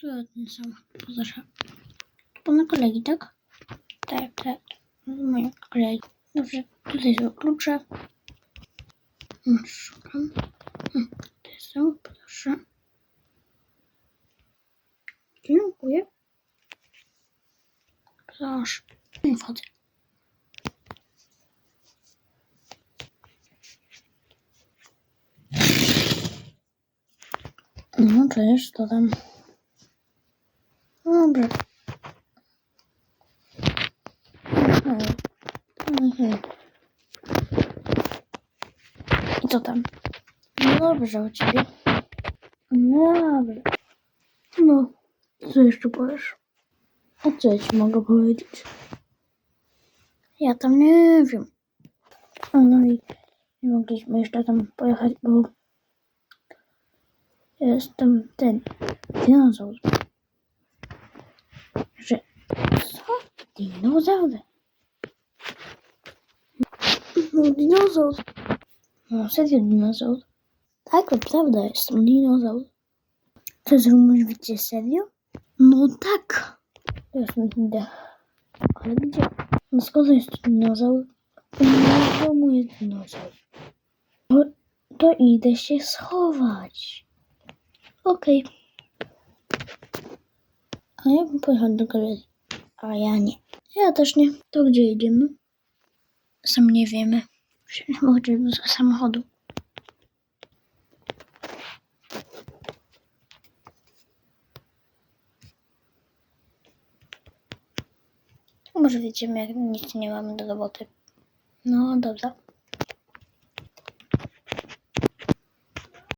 To ten sam. Proszę. To pana kolegi, tak? Tak, tak. Moje kolegi. Dobrze. Tutaj są klucze. Mm, Szukam. To są, proszę. Dziękuję. Proszę. Wchodzę. No, cześć, to tam. Hej, hej. I co tam? No dobrze u ciebie. No dobrze. No, co jeszcze powiesz? A co ja ci mogę powiedzieć? Ja tam nie wiem. No i nie mogliśmy jeszcze tam pojechać, bo jestem ten dinozaur. Że co? Dinozaur? No dinozaur. No serio dinozaur? Tak, naprawdę jestem dinozaur. To mówicie serio? No tak. Jasne, idę. Ale gdzie? No skąd jest dinozaur? W domu jest dinozaur. No, to idę się schować. Okej. A ja bym pojechał do galerii. A ja nie. Ja też nie. To gdzie idziemy? Sam nie wiemy. Wsiądźmy chociaż do samochodu. Może wiecie, jak nic nie mamy do roboty. No dobra.